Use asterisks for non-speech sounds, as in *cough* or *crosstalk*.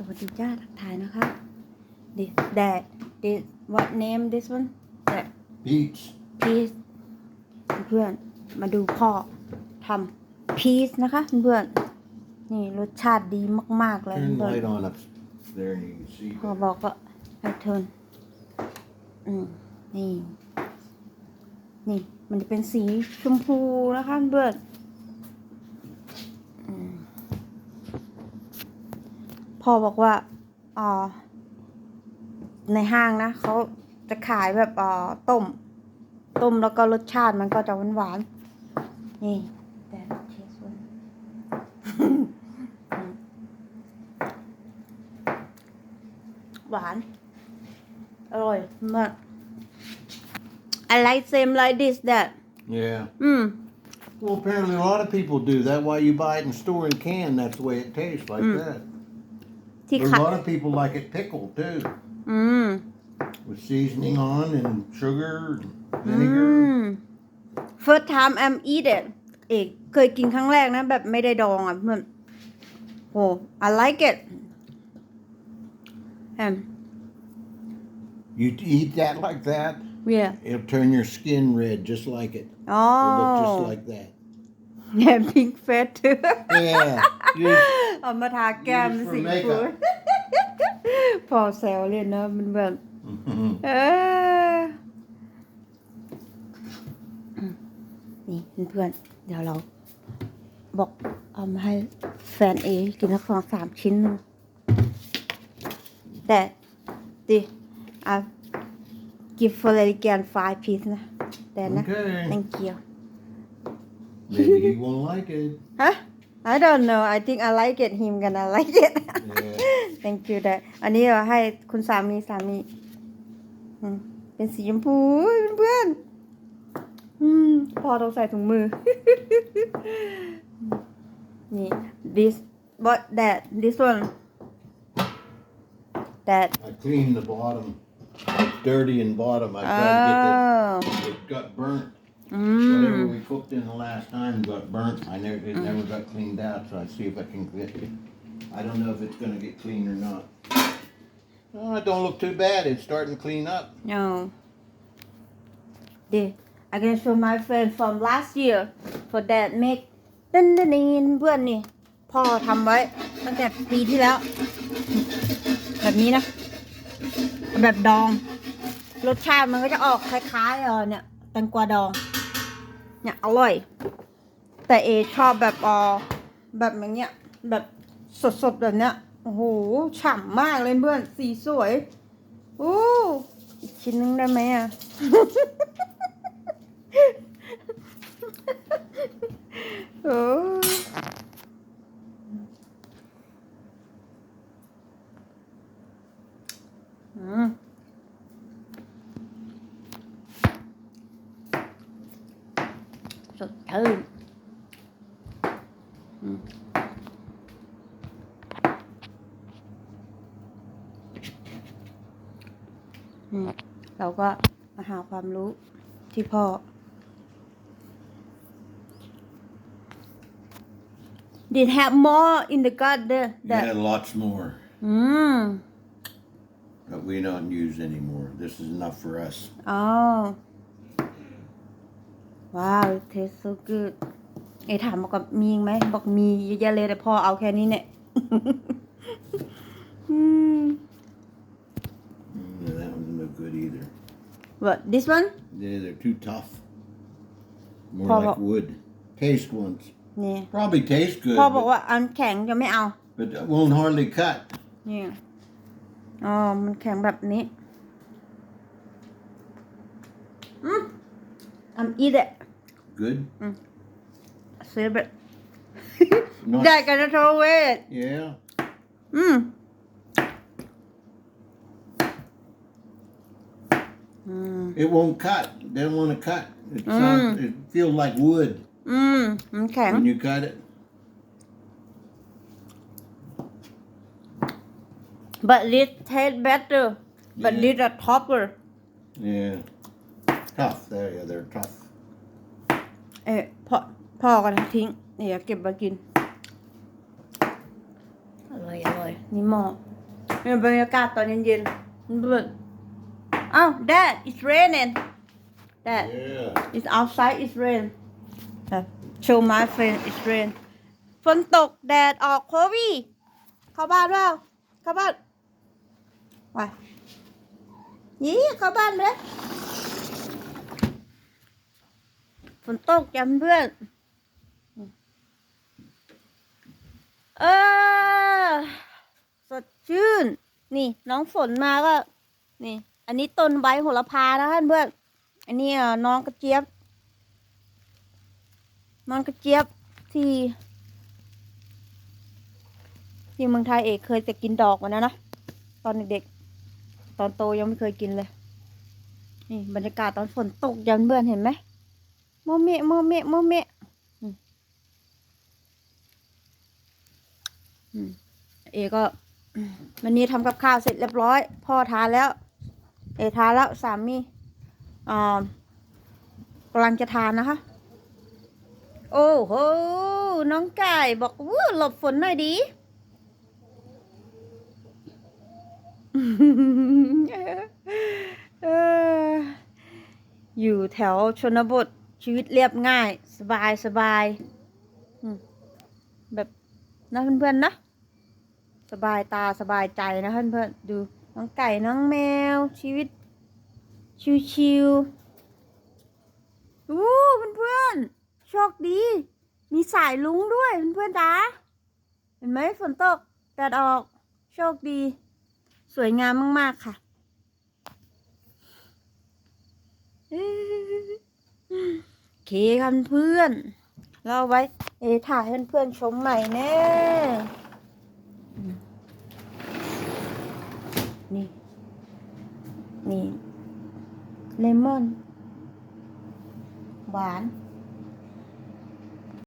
สวัสดีจ้าทักทายนะคะ this that this what name this one that Peach. peas เพื่อนมาดูพ่อทำ peas นะคะเพื่อนนี่รสชาติดีมาก ๆ เลย Turn the เพื่อน light on up there and you can see. พอบอกก็ให้เทิร์นอืมนี่ นี่มันจะเป็นสีชมพูนะคะเพื่อนอืม พ่อบอกว่าอ่าในห้างนะเขาจะขายแบบอ่าต้ม ต้มแล้วก็รสชาติมันก็จะหวานหวานๆนี่แต่เทสวันหวาน อร่อยมาก I like same like this that Yeah. อืม Well, apparently a lot of people do that. Why you buy it in store and can, that's the way it tastes, like Mm. that. ที่ But ขัด a lot of people like it pickled too, อืม with seasoning on and sugar and อื vinegar. ม first time I'm eat it เอกเคยกินครั้งแรกนะ แบบไม่ได้ดองอ่ะเพื่อนโอ้ I like it แอม You eat that like that, yeah it'll turn your skin red just like it. อ๋อ It'll look just like that. แอม pink fat Yeah. You, เอามาทาแก้ม Use for สี makeup ฟูพอแซวเลยนะมันแบบ Mhm. เออนี่เพื่อนๆเดี๋ยวเรา บอกเอามาให้แฟนเอกินสักสองสามชิ้นหนึ่งแต่ดิอะ give for the again five piece นะแต่นะ Okay. thank you Maybe he won't like it. ฮะ I don't know I think I like it him gonna *laughs* like it Yeah. thank you แต่อันนี้เราให้คุณสามีสามีอืมเป็นสีชมพูเพื่อนๆอืมพอต้องใส่ถุงมือ นี่ *laughs* this what that this one that I cleaned the bottom. It's dirty in bottom. I tried to get oh the, it got burnt. อื Whatever ม we cooked in the last time got burnt. I never, it never got cleaned out, so I see if I can get it. I don't know if it's gonna get clean or not. Oh, it don't look too bad. It's starting to clean up. no the I can show my friend from last year for that make นั่นนั่นนี่เพื่อนนี่ พ่อทำไว้ ตั้งแต่ปีที่แล้ว แบบนี้นะ แบบดอง รสชาติมันก็จะออกคล้ายๆเออเนี่ยแตงกวาดอง เนี่ยอร่อย แต่เอชอบแบบออแบบอย่างเงี้ยแบบสดๆแบบเนี้ยโอ้โหฉ่ำมากเลยเพื่อนสีสวยอู้อีกชิ้นนึงได้ไหมอะ สดชื่นอืมอืมเราก็มาหาความรู้ที่พ่อ did have more in the garden that Yeah, lots more, อืม but we don't use anymore. This is enough for us. อ๋อ ว้าวเทสโซกูดเอถามบอกกับมีอีกไหมบอกมีเยอะแยะเลยแต่พ่อเอาแค่นี้เนี่ยอืม Mm, that one's no good either. what this one Yeah, they're too tough. More Paul- like wood. Taste ones. นี่ Probably taste good, พ่อบอก but, ว่าอันแข็งจะไม่เอา but it won't hardly cut. นี่อ๋อ มันแข็งแบบนี้ อืม I'm eat it Good. favorite Not, ได้กันนะโทเวท yeah. อืมอืม It won't cut. They don't want to cut. It sounds. It feels like wood อืมมันแข็ง when you cut it. but this taste better but Yeah. this a topper Yeah. Tough. There, yeah, they're tough. เอ๊ะพ่อพ่อกันทิ้งเนี่ยเก็บมากิน อร่อยอร่อยนี่หม้อนี่บรรยากาศตอนเย็นๆเพื่อนอ้าว Dad it's raining Dad Yeah. it's outside it's rain เออ show my friend it's rain ฝนตกแดดออกโควีเข้าบ้านเปล่าเข้าบ้านไปยี่เข้าบ้านเลยฝ นตกจำเพื่อน เออ สดชื่น นี่ น้องฝนมาก็ นี่ อันนี้ต้นใบโหระพานะท่านเพื่อน อันนี้อะน้องกระเจี๊ยบ น้องกระเจี๊ยบที่ที่เมืองไทยเอกเคยแต่กินดอกมันนะนะ ตอนเด็กๆ ตอนโตยังไม่เคยกินเลย นี่บรรยากาศตอนฝนตกยันเบื่อนเห็นไหม โมเมะโมเมะโมเมะอืมอืมเอก็วันนี้ทำกับข้าวเสร็จเรียบร้อย พ่อทานแล้ว เอทานแล้วสามีอ่ากำลังจะทานนะคะ โอ้โห น้องไก่บอกวู้หลบฝนหน่อยดีเอออยู่แถวชนบท ชีวิตเรียบง่าย สบายสบายแบบนะเพื่อนๆนะสบายตาสบายใจนะเพื่อนๆดูน้องไก่น้องแมว ชีวิต ชิวๆอู้เพื่อนๆโชคดี มีสายลุงด้วยเพื่อนๆจ้าเห็นไหมฝนตกแดดออกโชคดี สวยงามมาก ๆ ค่ะ เคกันเพื่อน เราเอาไว้ เอถ่ายให้เพื่อนๆชมใหม่แน่ นี่ นี่ เลมอน หวาน